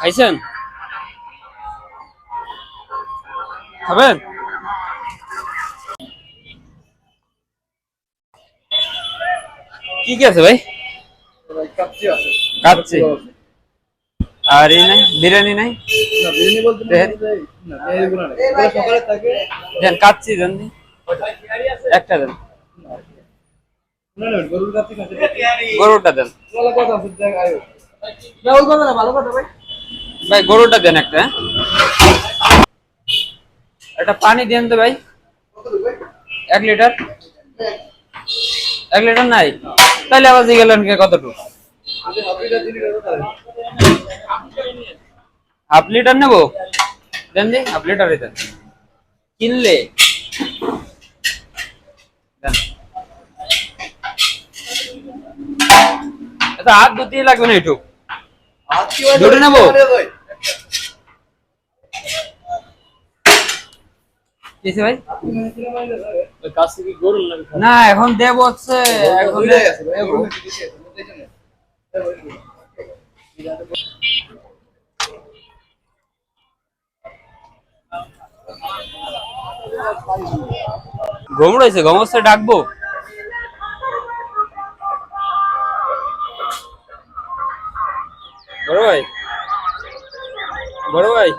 খাইছেন খাবেন? কি কি আছে ভাই? কাচ্চি। আর এই নাই? বিরিয়ানি নাই? দেন, কাচ্চি দেন একটা দেন। গরুটা দেন। ভালো কথা, ভাই। ভাই গরুটা দেন একটা? একটা পানি দেন তো ভাই। এক লিটার। এক লিটার নাই? তাহলে আবার জিগেলেন কে কতটুকু? হাফ লিটার নেব? দেন দি হাফ লিটারই দেন। কিনলে? হাত ধুতেই লাগবে না আজকে ধরে নেব? কিসে ভাই। কাছে কি গরুর লাগে না এখন দেব হচ্ছে এখন ঘুম রয়েছে ঘুম হচ্ছে ডাকবো। বড় ভাই বড় ভাই।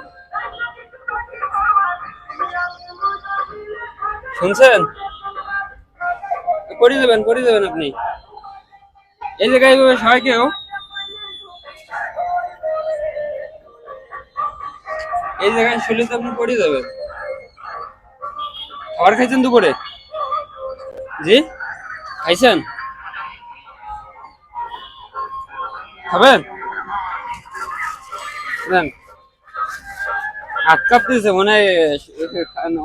শুনছেন? করে দেবেন করে দেবেন আপনি। এই জায়গায় সবাই কেউ? এই জায়গায় শুলে তো আপনি করে দেবেন খাবার খাইছেন দুপুরে? জি? খাইছেন? খাবেন? হাত কাঁপতেছে, মনে হয়,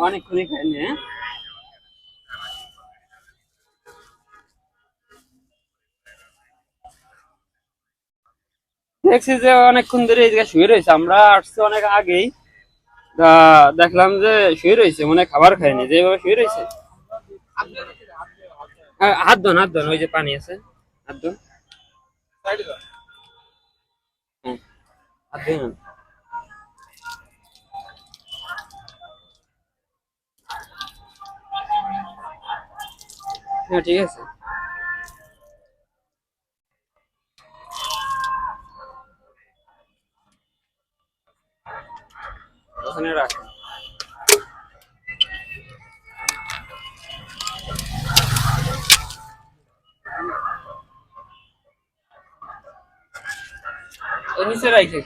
অনেকক্ষণই খাইনি হ্যাঁ? দেখছি যে অনেকক্ষণ ধরে এই জায়গায় শুয়ে রয়েছে। আমরা আসছি অনেক আগেই। দেখলাম যে শুয়ে রয়েছে মানে খাবার খায়নি। যেভাবে শুয়ে রয়েছে। হ্যাঁ, হাত ধন হাত ধন ওই যে পানি আছে। হাত ধন। নেন। হ্যাঁ ঠিক আছে। ওখানে রাখ। এর নিচে রাখে